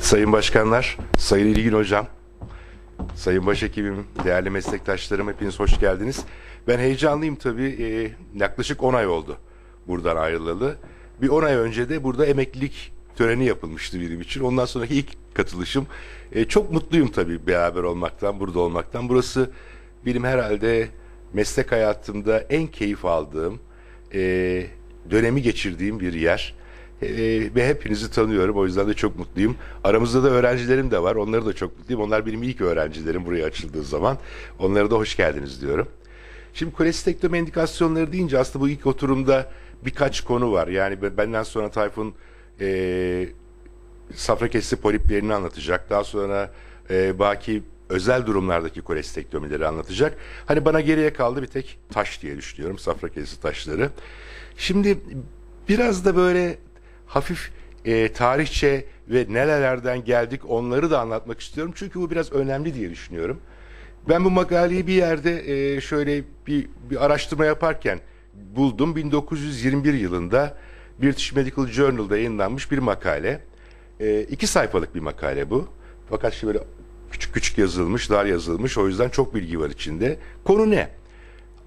Sayın Başkanlar, Sayın İlgin Hocam, Sayın Başhekimim, değerli meslektaşlarım hepiniz hoş geldiniz. Ben heyecanlıyım tabii. Ee, yaklaşık 10 ay oldu buradan ayrılalı. Bir 10 ay önce de burada emeklilik töreni yapılmıştı benim için. Ondan sonraki ilk katılışım. Ee, çok mutluyum tabii beraber olmaktan, burada olmaktan. Burası benim herhalde meslek hayatımda en keyif aldığım, e, dönemi geçirdiğim bir yer. E, ve hepinizi tanıyorum. O yüzden de çok mutluyum. Aramızda da öğrencilerim de var. Onları da çok mutluyum. Onlar benim ilk öğrencilerim buraya açıldığı zaman. Onlara da hoş geldiniz diyorum. Şimdi kolestektomi endikasyonları deyince aslında bu ilk oturumda birkaç konu var. Yani ben- benden sonra Tayfun e, safra kesesi poliplerini anlatacak. Daha sonra e, baki özel durumlardaki kolestektomileri anlatacak. Hani bana geriye kaldı bir tek taş diye düşünüyorum. Safra kesesi taşları. Şimdi biraz da böyle hafif e, tarihçe ve nerelerden geldik onları da anlatmak istiyorum. Çünkü bu biraz önemli diye düşünüyorum. Ben bu makaleyi bir yerde e, şöyle bir, bir araştırma yaparken buldum. 1921 yılında British Medical Journal'da yayınlanmış bir makale. E, iki sayfalık bir makale bu. Fakat işte böyle küçük küçük yazılmış, dar yazılmış. O yüzden çok bilgi var içinde. Konu ne?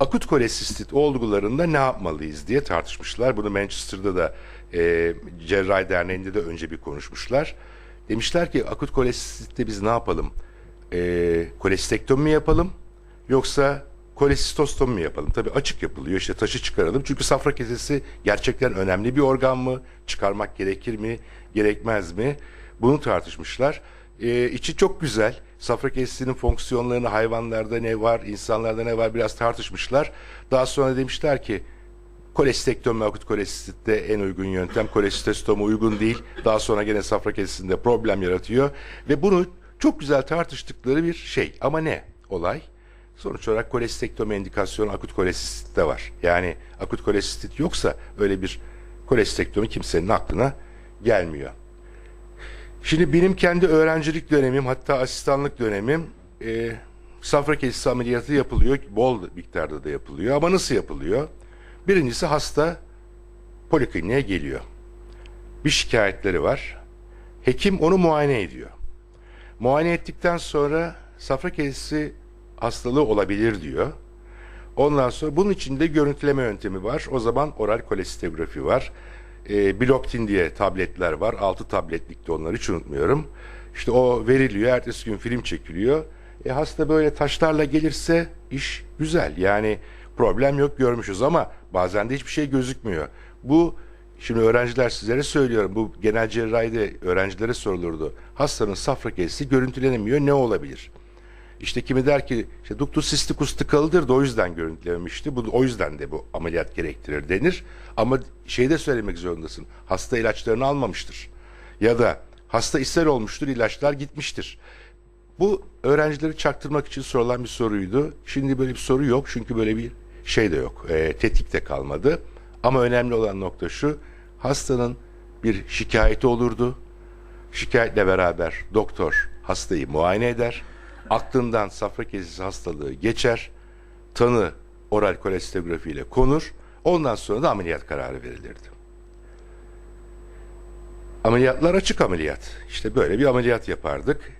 Akut kolesistit olgularında ne yapmalıyız diye tartışmışlar. Bunu Manchester'da da e, Cerrahi Derneği'nde de önce bir konuşmuşlar. Demişler ki akut kolesistitte biz ne yapalım? E, kolestektomi mi yapalım yoksa kolesistostomi mi yapalım? Tabii açık yapılıyor işte taşı çıkaralım. Çünkü safra kesesi gerçekten önemli bir organ mı? Çıkarmak gerekir mi? Gerekmez mi? Bunu tartışmışlar. Ee, içi çok güzel. Safra kesesinin fonksiyonlarını hayvanlarda ne var, insanlarda ne var biraz tartışmışlar. Daha sonra demişler ki kolestektomi akut kolesistitte en uygun yöntem. Kolesistostoma uygun değil. Daha sonra gene safra kesesinde problem yaratıyor. Ve bunu çok güzel tartıştıkları bir şey. Ama ne olay? Sonuç olarak kolestektomi indikasyonu akut kolesistitte var. Yani akut kolesistit yoksa öyle bir kolestektomi kimsenin aklına gelmiyor. Şimdi benim kendi öğrencilik dönemim hatta asistanlık dönemim e, safra kesesi ameliyatı yapılıyor. Bol miktarda da yapılıyor. Ama nasıl yapılıyor? Birincisi hasta polikliniğe geliyor. Bir şikayetleri var. Hekim onu muayene ediyor. Muayene ettikten sonra safra kesesi hastalığı olabilir diyor. Ondan sonra bunun içinde görüntüleme yöntemi var. O zaman oral kolestegrafi var. E, Bloktin diye tabletler var. 6 tabletlikte onları hiç unutmuyorum. İşte o veriliyor. Ertesi gün film çekiliyor. E, hasta böyle taşlarla gelirse iş güzel. Yani problem yok görmüşüz ama bazen de hiçbir şey gözükmüyor. Bu şimdi öğrenciler sizlere söylüyorum. Bu genel cerrahide öğrencilere sorulurdu. Hastanın safra kesesi görüntülenemiyor. Ne olabilir? İşte kimi der ki işte ductus cysticus tıkalıdır da o yüzden görüntülememişti. Bu o yüzden de bu ameliyat gerektirir denir. Ama şey de söylemek zorundasın. Hasta ilaçlarını almamıştır. Ya da hasta ishal olmuştur, ilaçlar gitmiştir. Bu öğrencileri çaktırmak için sorulan bir soruydu. Şimdi böyle bir soru yok çünkü böyle bir şey de yok. E, tetik de kalmadı. Ama önemli olan nokta şu. Hastanın bir şikayeti olurdu. Şikayetle beraber doktor hastayı muayene eder. Aklından safra kesesi hastalığı geçer. Tanı oral kolestegrafi ile konur. Ondan sonra da ameliyat kararı verilirdi. Ameliyatlar açık ameliyat. İşte böyle bir ameliyat yapardık.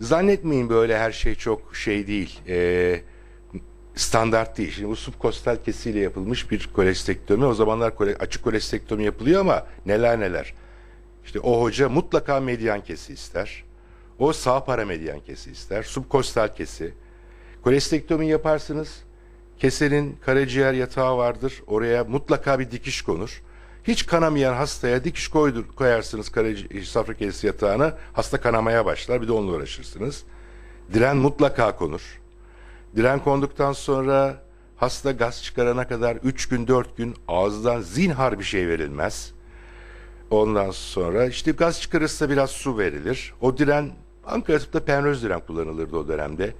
Zannetmeyin böyle her şey çok şey değil. Ee, standart değil. Şimdi bu subkostal kesiyle yapılmış bir kolestektomi. O zamanlar açık kolestektomi yapılıyor ama neler neler. İşte o hoca mutlaka medyan kesi ister. O sağ paramedyan kesi ister. Subkostal kesi. Kolestektomi yaparsınız. Kesenin karaciğer yatağı vardır. Oraya mutlaka bir dikiş konur. Hiç kanamayan hastaya dikiş koydur, koyarsınız karaciğer, safra kesesi yatağına. Hasta kanamaya başlar. Bir de onunla uğraşırsınız. Diren mutlaka konur. Diren konduktan sonra hasta gaz çıkarana kadar 3 gün 4 gün ağızdan zinhar bir şey verilmez. Ondan sonra işte gaz çıkarırsa biraz su verilir. O diren Ankara Tıp'ta penröz diren kullanılırdı o dönemde.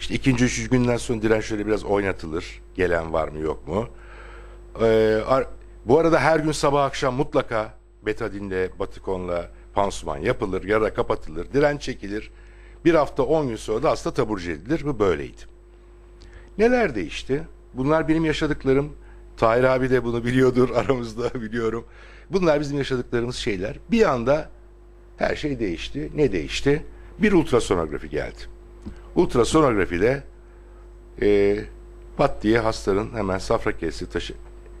İşte ikinci, üçüncü günden sonra diren şöyle biraz oynatılır. Gelen var mı yok mu? Ee, bu arada her gün sabah akşam mutlaka betadinle, batikonla pansuman yapılır, yara kapatılır, diren çekilir. Bir hafta on gün sonra da hasta taburcu edilir. Bu böyleydi. Neler değişti? Bunlar benim yaşadıklarım. Tahir abi de bunu biliyordur aramızda biliyorum. Bunlar bizim yaşadıklarımız şeyler. Bir anda Her şey değişti. Ne değişti? Bir ultrasonografi geldi. Ultrasonografide e, pat diye hastanın hemen safra kesesi taşı.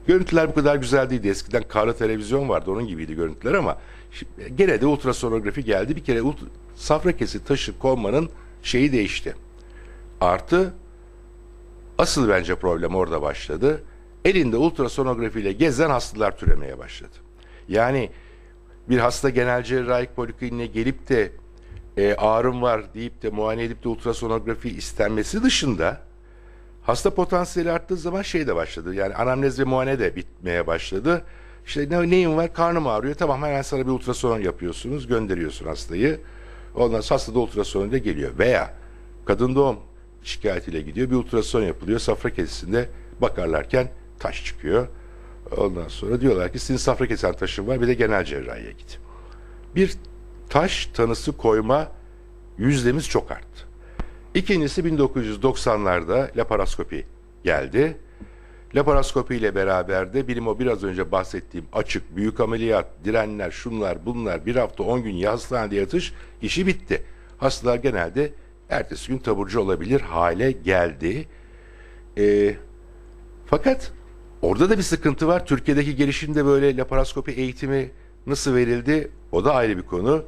Görüntüler bu kadar güzel değildi. Eskiden karlı televizyon vardı. Onun gibiydi görüntüler ama şimdi, gene de ultrasonografi geldi. Bir kere ultra, safra kesi taşı konmanın şeyi değişti. Artı asıl bence problem orada başladı. Elinde ultrasonografiyle gezen hastalar türemeye başladı. Yani bir hasta genel cerrahi polikliniğe gelip de e, ağrım var deyip de muayene edip de ultrasonografi istenmesi dışında hasta potansiyeli arttığı zaman şey de başladı. Yani anamnez ve muayene de bitmeye başladı. İşte ne, neyin var? Karnım ağrıyor. Tamam hemen sana bir ultrason yapıyorsunuz. Gönderiyorsun hastayı. Ondan sonra hasta da ultrason ile geliyor. Veya kadın doğum şikayetiyle gidiyor. Bir ultrason yapılıyor. Safra kesisinde bakarlarken taş çıkıyor. Ondan sonra diyorlar ki sizin safra kesen taşın var bir de genel cerrahiye git. Bir taş tanısı koyma yüzdemiz çok arttı. İkincisi 1990'larda laparoskopi geldi. Laparoskopi ile beraber de bilim o biraz önce bahsettiğim açık, büyük ameliyat, direnler, şunlar, bunlar bir hafta 10 gün hastanede yatış işi bitti. Hastalar genelde ertesi gün taburcu olabilir hale geldi. Ee, fakat orada da bir sıkıntı var. Türkiye'deki gelişimde böyle laparoskopi eğitimi nasıl verildi? O da ayrı bir konu.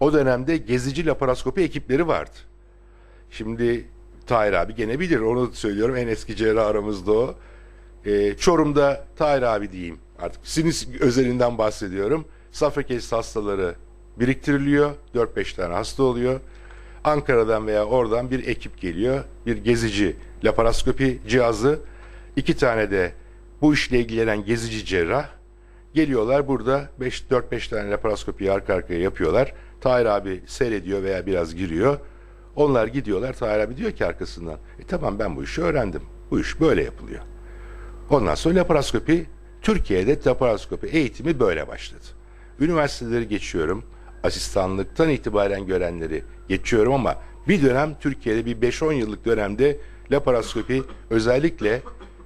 O dönemde gezici laparoskopi ekipleri vardı. Şimdi Tahir abi gene bilir onu söylüyorum en eski cerrah aramızda o. Ee, Çorum'da Tahir abi diyeyim artık sinüs özelinden bahsediyorum. Safra hastaları biriktiriliyor. 4-5 tane hasta oluyor. Ankara'dan veya oradan bir ekip geliyor. Bir gezici laparoskopi cihazı. iki tane de bu işle ilgilenen gezici cerrah. Geliyorlar burada 4-5 tane laparoskopiyi arka arkaya yapıyorlar. Tahir abi seyrediyor veya biraz giriyor. Onlar gidiyorlar. Tahir abi diyor ki arkasından. E tamam ben bu işi öğrendim. Bu iş böyle yapılıyor. Ondan sonra laparoskopi Türkiye'de laparoskopi eğitimi böyle başladı. Üniversiteleri geçiyorum. Asistanlıktan itibaren görenleri geçiyorum ama bir dönem Türkiye'de bir 5-10 yıllık dönemde laparoskopi özellikle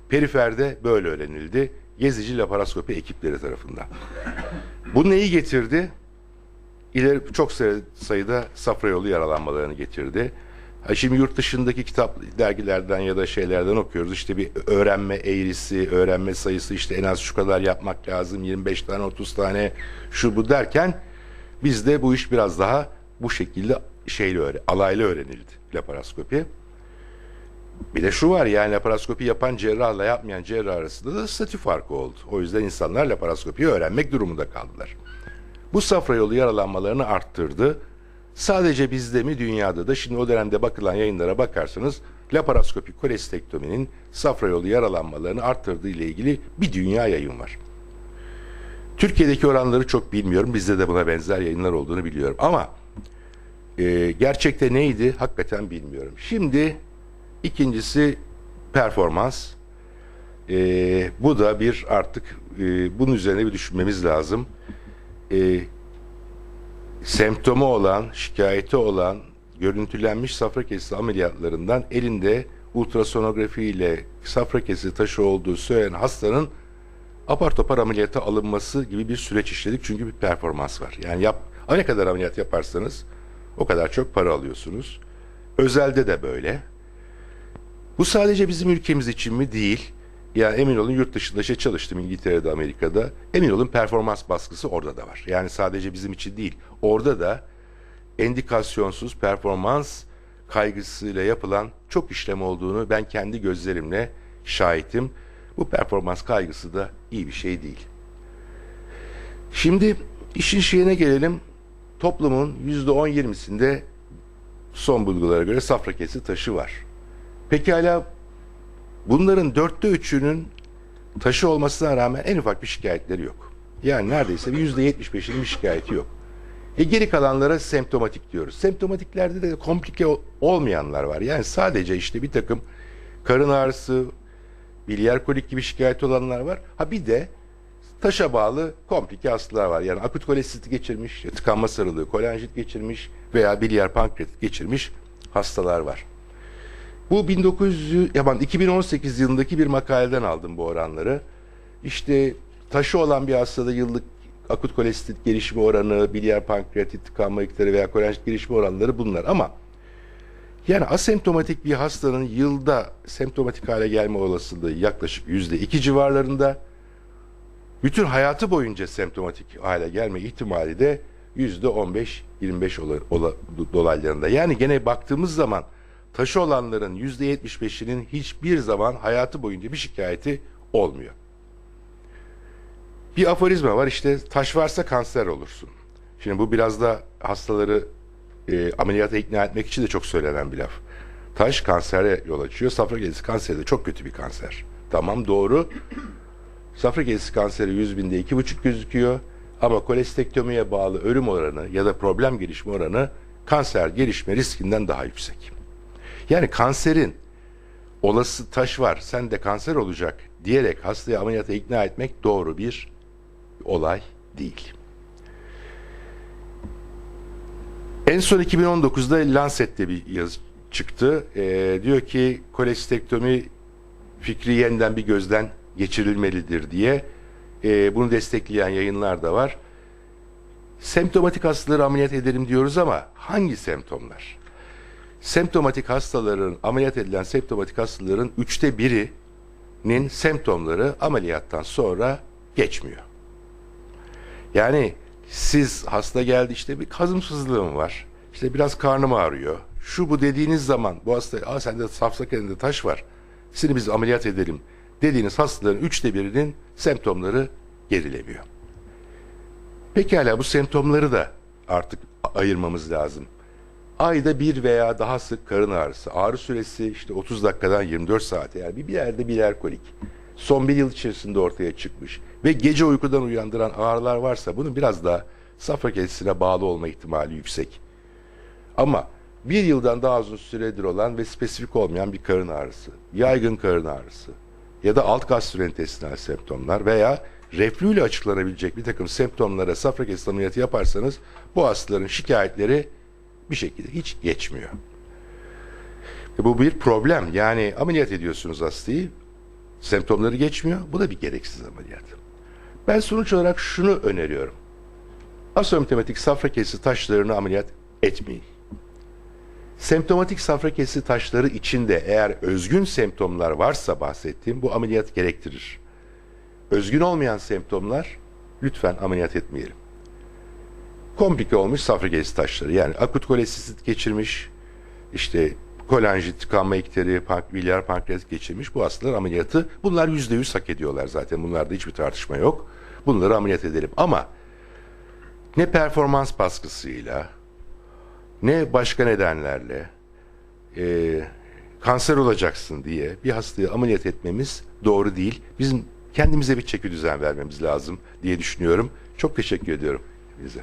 periferde böyle öğrenildi. Gezici laparoskopi ekipleri tarafından. Bu neyi getirdi? İleri çok sayıda safra yolu yaralanmalarını getirdi. Ha şimdi yurt dışındaki kitap dergilerden ya da şeylerden okuyoruz. İşte bir öğrenme eğrisi, öğrenme sayısı işte en az şu kadar yapmak lazım. 25 tane, 30 tane şu bu derken bizde bu iş biraz daha bu şekilde şeyle öğren, alaylı öğrenildi laparoskopi. Bir de şu var yani laparoskopi yapan cerrahla yapmayan cerrah arasında da statü farkı oldu. O yüzden insanlar laparoskopiyi öğrenmek durumunda kaldılar. Bu safra yolu yaralanmalarını arttırdı. Sadece bizde mi dünyada da şimdi o dönemde bakılan yayınlara bakarsanız laparoskopi kolestektominin safra yolu yaralanmalarını arttırdığı ile ilgili bir dünya yayın var. Türkiye'deki oranları çok bilmiyorum. Bizde de buna benzer yayınlar olduğunu biliyorum. Ama e, gerçekte neydi hakikaten bilmiyorum. Şimdi ikincisi performans. E, bu da bir artık e, bunun üzerine bir düşünmemiz lazım. E, semptomu olan, şikayeti olan görüntülenmiş safra kesesi ameliyatlarından elinde ultrasonografi ile safra kesesi taşı olduğu söylenen hastanın apar topar ameliyata alınması gibi bir süreç işledik. Çünkü bir performans var. Yani yap, ne kadar ameliyat yaparsanız o kadar çok para alıyorsunuz. Özelde de böyle. Bu sadece bizim ülkemiz için mi? Değil. Yani emin olun yurt dışında şey çalıştım İngiltere'de, Amerika'da. Emin olun performans baskısı orada da var. Yani sadece bizim için değil. Orada da endikasyonsuz performans kaygısıyla yapılan çok işlem olduğunu ben kendi gözlerimle şahitim. Bu performans kaygısı da iyi bir şey değil. Şimdi işin şeyine gelelim. Toplumun %10-20'sinde son bulgulara göre safra kesi taşı var. Pekala Bunların dörtte üçünün taşı olmasına rağmen en ufak bir şikayetleri yok. Yani neredeyse yüzde yetmiş beşinin bir şikayeti yok. E geri kalanlara semptomatik diyoruz. Semptomatiklerde de komplike olmayanlar var. Yani sadece işte bir takım karın ağrısı, bilyer kolik gibi şikayet olanlar var. Ha bir de taşa bağlı komplike hastalar var. Yani akut kolesiti geçirmiş, tıkanma sarılığı, kolanjit geçirmiş veya bilyer pankreatit geçirmiş hastalar var. Bu 1900 yaman 2018 yılındaki bir makaleden aldım bu oranları. İşte taşı olan bir hastada yıllık akut kolestit gelişimi oranı, biliyer pankreatit tıkanma miktarı veya kolenjit gelişimi oranları bunlar. Ama yani asemptomatik bir hastanın yılda semptomatik hale gelme olasılığı yaklaşık yüzde iki civarlarında. Bütün hayatı boyunca semptomatik hale gelme ihtimali de yüzde 15-25 ola- ola- dolaylarında. Yani gene baktığımız zaman taşı olanların yüzde 75'inin hiçbir zaman hayatı boyunca bir şikayeti olmuyor. Bir aforizma var işte taş varsa kanser olursun. Şimdi bu biraz da hastaları e, ameliyata ikna etmek için de çok söylenen bir laf. Taş kansere yol açıyor. Safra gezisi kanseri de çok kötü bir kanser. Tamam doğru. Safra gezisi kanseri 100 binde 2,5 gözüküyor. Ama kolestektomiye bağlı ölüm oranı ya da problem gelişme oranı kanser gelişme riskinden daha yüksek. Yani kanserin olası taş var sen de kanser olacak diyerek hastayı ameliyata ikna etmek doğru bir olay değil. En son 2019'da Lancet'te bir yazı çıktı. Ee, diyor ki kolestektomi fikri yeniden bir gözden geçirilmelidir diye. Ee, bunu destekleyen yayınlar da var. Semptomatik hastaları ameliyat edelim diyoruz ama hangi semptomlar? Semptomatik hastaların, ameliyat edilen semptomatik hastaların üçte birinin semptomları ameliyattan sonra geçmiyor. Yani siz hasta geldi işte bir hazımsızlığım var. İşte biraz karnım ağrıyor. Şu bu dediğiniz zaman bu hasta Aa, sende safsak elinde taş var. Seni biz ameliyat edelim dediğiniz hastaların üçte birinin semptomları gerilemiyor. Pekala bu semptomları da artık ayırmamız lazım. Ayda bir veya daha sık karın ağrısı. Ağrı süresi işte 30 dakikadan 24 saate yani bir, yerde biler kolik. Son bir yıl içerisinde ortaya çıkmış. Ve gece uykudan uyandıran ağrılar varsa bunun biraz daha safra kesesine bağlı olma ihtimali yüksek. Ama bir yıldan daha uzun süredir olan ve spesifik olmayan bir karın ağrısı, yaygın karın ağrısı ya da alt gastrointestinal semptomlar veya reflü ile açıklanabilecek bir takım semptomlara safra kesesi ameliyatı yaparsanız bu hastaların şikayetleri bir şekilde hiç geçmiyor. E bu bir problem. Yani ameliyat ediyorsunuz hastayı, semptomları geçmiyor. Bu da bir gereksiz ameliyat. Ben sonuç olarak şunu öneriyorum. Asemptomatik safra kesesi taşlarını ameliyat etmeyin. Semptomatik safra kesesi taşları içinde eğer özgün semptomlar varsa bahsettiğim bu ameliyat gerektirir. Özgün olmayan semptomlar lütfen ameliyat etmeyelim. Komplike olmuş safra kesesi taşları yani akut kolesisit geçirmiş, işte kolanjit, tıkanma iktiri, pank biliyer pankreatit geçirmiş bu hastalar ameliyatı. Bunlar yüzde yüz hak ediyorlar zaten. Bunlarda hiçbir tartışma yok. Bunları ameliyat edelim. Ama ne performans baskısıyla ne başka nedenlerle e, kanser olacaksın diye bir hastayı ameliyat etmemiz doğru değil. Bizim kendimize bir çeki düzen vermemiz lazım diye düşünüyorum. Çok teşekkür ediyorum hepinize.